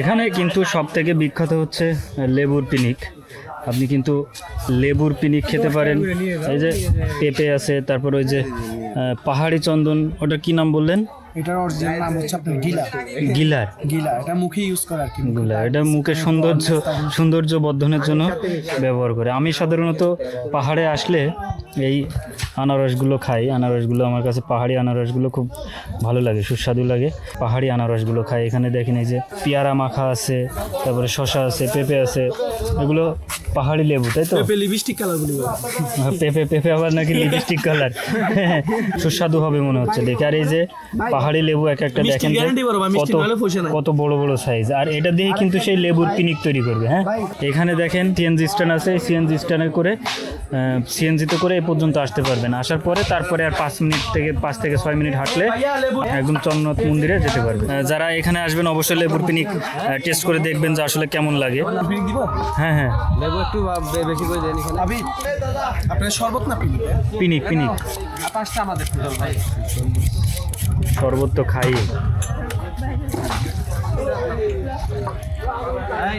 এখানে কিন্তু সব থেকে বিখ্যাত হচ্ছে লেবুর পিনিক। আপনি কিন্তু লেবুর পিনিক খেতে পারেন। এই যে পেঁপে আছে তারপর ওই যে পাহাড়ি চন্দন ওটা কি নাম বললেন? এটার অরিজিনাল নাম হচ্ছে আপনার গিলা। গিলার গিলা এটা মুখে ইউজ করা আর কি। গুলা এটা মুখে সৌন্দর্য সৌন্দর্য বর্ধনের জন্য ব্যবহার করে। আমি সাধারণত পাহাড়ে আসলে এই আনারসগুলো খাই। আনারসগুলো আমার কাছে পাহাড়ি আনারসগুলো খুব ভালো লাগে সুস্বাদু লাগে। পাহাড়ি আনারসগুলো খাই। এখানে দেখেন এই যে পেয়ারা মাখা আছে তারপরে শশা আছে পেঁপে আছে এগুলো পাহাড়ি লেবু তাই তো? লিপস্টিক কালার বলি পেঁপে পেঁপে আবার নাকি লিপস্টিক কালার সুস্বাদু হবে মনে হচ্ছে দেখে। আর এই যে পাহাড়ি লেবু এক একটা দেখেন কত। কত বড় বড় সাইজ আর এটা দিয়ে কিন্তু সেই লেবুর পিনিক তৈরি করবে হ্যাঁ? এখানে দেখেন সিএনজি স্ট্যান্ড আছে। সিএনজি স্ট্যান্ডে করে সিএনজিতে করে এ পর্যন্ত আসতে পারবেন। আসার পরে তারপরে আর পাঁচ মিনিট থেকে পাঁচ থেকে ছয় মিনিট হাঁটলে একদম চন্দ্রনাথ মন্দিরে যেতে পারবে আহ, যারা এখানে আসবেন অবশ্যই লেবুর পিনিক টেস্ট করে দেখবেন যে আসলে কেমন লাগে। হ্যাঁ হ্যাঁ। লেবু একটু বেশি করে দেন এখানে। আপনার শরবত না পিনি পিনিক পিনিক। পাঁচটা আমাদের টোটাল ভাই। শরবত তো খাই। এই,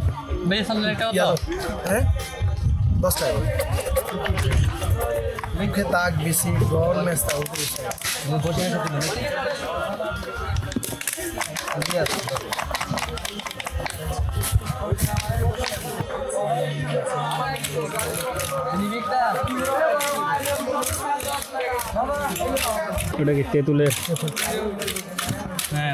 এই তো বেশ সামনে একটা কথা হ্যাঁ দশ টাকা মুখে দাগ বেশি গরম মেস্তা উপরে ওটা কি তেঁতুলের হ্যাঁ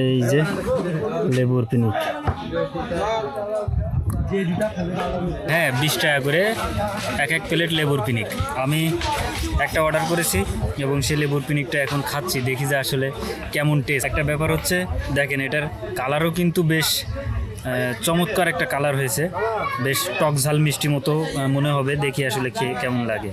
এই যে লেবুর পিনিক। হ্যাঁ বিশ টাকা করে এক এক প্লেট লেবুর পিনিক। আমি একটা অর্ডার করেছি এবং সেই লেবুর পিনিকটা এখন খাচ্ছি, দেখি যে আসলে কেমন টেস্ট একটা ব্যাপার হচ্ছে, দেখেন এটার কালারও কিন্তু বেশ চমৎকার একটা কালার হয়েছে। বেশ টক ঝাল মিষ্টি মতো মনে হবে, দেখি আসলে খেয়ে কেমন লাগে।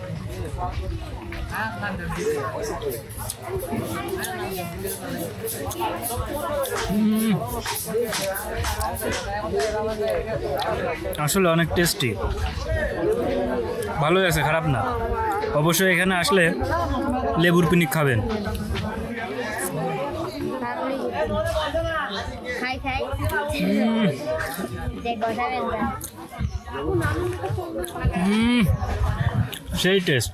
আসলে অনেক টেস্টি। ভালোই আছে, খারাপ না। অবশ্যই এখানে আসলে লেবুর পিনিক খাবেন। সেই টেস্ট